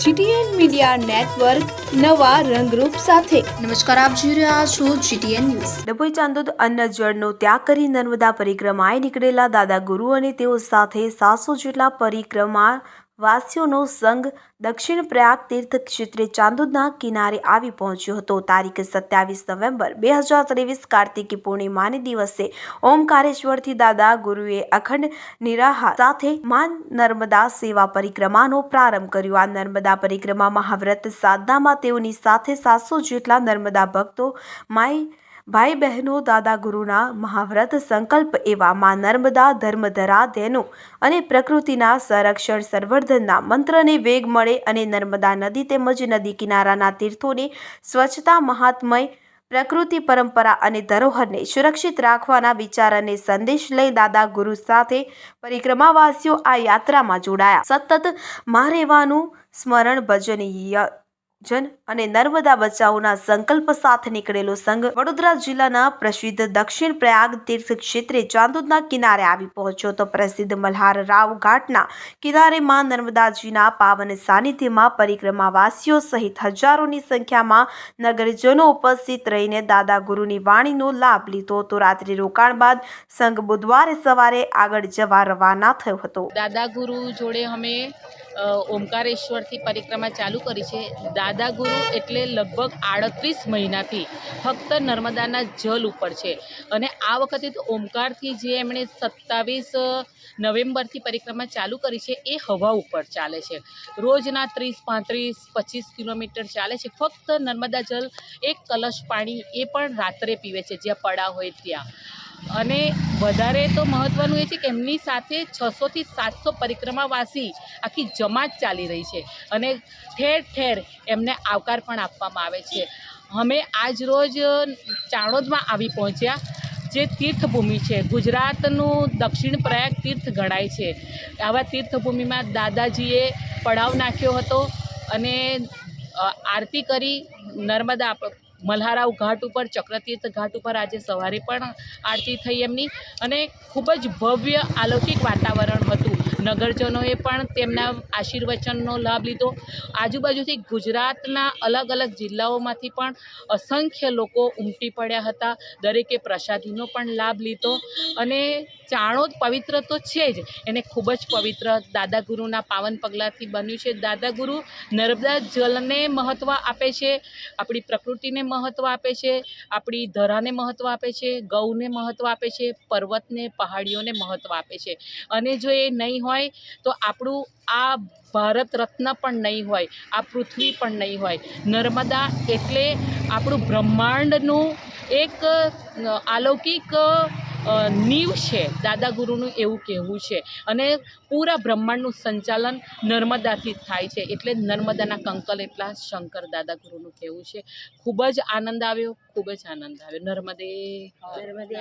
GTN media network નવા રંગરૂપ સાથે. નમસ્કાર આપ જોઈ રહ્યા છો જીટીએન ન્યૂઝ. ડભોઈ ચાંદોદ અન્ન જળનો ત્યાગ કરી નર્મદા પરિક્રમાએ નીકળેલા દાદા ગુરુ અને તેઓ સાથે સાતસો જેટલા પરિક્રમા વાસીઓનો સંઘ દક્ષિણ પ્રયાગ તીર્થ ક્ષેત્રે ચાંદોદના કિનારે આવી પહોંચ્યો હતો. તારીખ સત્યાવીસ નવેમ્બર બે હજાર ત્રેવીસ કાર્તિકી પૂર્ણિમાને દિવસે ઓમકારેશ્વરથી દાદા ગુરુએ અખંડ નિરાહા સાથે માન નર્મદા સેવા પરિક્રમાનો પ્રારંભ કર્યો. આ નર્મદા પરિક્રમા મહાવ્રત સાધનામાં તેઓની સાથે સાતસો જેટલા નર્મદા ભક્તો માય ભાઈ બહેનો, દાદા ગુરુના મહાવ્રત સંકલ્પ એવા માં નર્મદા, ધર્મધરા ધેનો અને પ્રકૃતિના સંરક્ષણ સંવર્ધનના મંત્રને વેગ મળે અને નર્મદા નદી તેમજ નદી કિનારાના તીર્થોની સ્વચ્છતા, મહાત્મય, પ્રકૃતિ, પરંપરા અને ધરોહરને સુરક્ષિત રાખવાના વિચાર અને સંદેશ લઈ દાદા ગુરુ સાથે પરિક્રમાવાસીઓ આ યાત્રામાં જોડાયા. સતતમાં રહેવાનું સ્મરણ ભજન ય- જન અને નર્મદા બચાવના સંકલ્પ સાથે નીકળેલો સંઘ વડોદરા જિલ્લાના પ્રસિદ્ધ દક્ષિણ પ્રયાગ તીર્થ ક્ષેત્રે ચાંદોદના કિનારે આવી પહોંચ્યો તો પ્રસિદ્ધ મલ્હાર રાવ ઘાટના કિનારે માં નર્મદાજીના પાવન સાનિધ્યમાં પરિક્રમાવાસીઓ સહિત હજારોની સંખ્યામાં નગરજનો ઉપસ્થિત રહીને દાદા ગુરુની વાણીનો લાભ લીધો હતો. રાત્રિ રોકાણ બાદ સંઘ બુધવારે સવારે આગળ જવા રવાના થયો હતો. દાદા ગુરુ જોડે અમે ઓમકારેશ્વરથી પરિક્રમા ચાલુ કરી છે. દાદા ગુરુ એટલે લગભગ આડત્રીસ મહિનાથી ફક્ત નર્મદાના જલ ઉપર છે. અને આ વખતે તો ઓમકારથી જે એમણે સત્તાવીસ નવેમ્બરથી પરિક્રમા ચાલુ કરી છે, એ હવા ઉપર ચાલે છે. રોજના ત્રીસ, પાંત્રીસ, પચીસ કિલોમીટર ચાલે છે. ફક્ત નર્મદા જલ, એક કલશ પાણી એ પણ રાત્રે પીવે છે, જ્યાં પડા હોય ત્યાં. અને વધારે તો મહત્ત્વનું એ છે કે એમની સાથે છસોથી સાતસો પરિક્રમાવાસી આખી જમાત ચાલી રહી છે અને ઠેર ઠેર એમને આવકાર પણ આપવામાં આવે છે. અમે આજ રોજ ચાણોદમાં આવી પહોંચ્યા, જે તીર્થભૂમિ છે. ગુજરાતનું દક્ષિણ પ્રયાગ તીર્થ ગણાય છે. આવા તીર્થભૂમિમાં દાદાજીએ પડાવ નાખ્યો હતો અને આરતી કરી, નર્મદા મલ્હારાવ ઘાટ ઉપર, ચક્રતીર્થ ઘાટ ઉપર આજે સવારે પણ આરતી થઈ એમની. અને ખૂબ જ ભવ્ય અલૌકિક વાતાવરણ હતું. નગરજનોએ પણ તેમના આશીર્વચનનો લાભ લીધો. આજુબાજુથી ગુજરાતના અલગ અલગ જિલ્લાઓમાંથી પણ અસંખ્ય લોકો ઉમટી પડ્યા હતા. દરેકે પ્રસાદીનો પણ લાભ લીધો. અને ચાણોદ પવિત્ર તો છે જ. એને ખૂબ જ પવિત્ર દાદા ગુરુના પાવન પગલાંથી બન્યું છે. દાદા ગુરુ નર્મદા જલને મહત્ત્વ આપે છે. આપણી પ્રકૃતિને મહત્ત્વ આપે છે. આપણી ધરાને મહત્ત્વ આપે છે. ગૌને મહત્ત્વ આપે છે. પર્વતને, પહાડીઓને મહત્ત્વ આપે છે. અને જો એ નહીં હોય તો આપણું આ ભારત રત્ન પણ નહીં હોય આ પૃથ્વી પણ નહીં હોય. નર્મદા એટલે આપણું બ્રહ્માંડનું એક અલૌકિક નીવ છે દાદા ગુરુનું એવું કહેવું છે. અને પૂરા બ્રહ્માંડનું સંચાલન નર્મદાથી થાય છે એટલે નર્મદાના કંકલ એટલા શંકર દાદા ગુરુનું કહેવું છે. ખૂબ જ આનંદ આવ્યો ખૂબ જ આનંદ આવ્યો. નર્મદે નર્મદે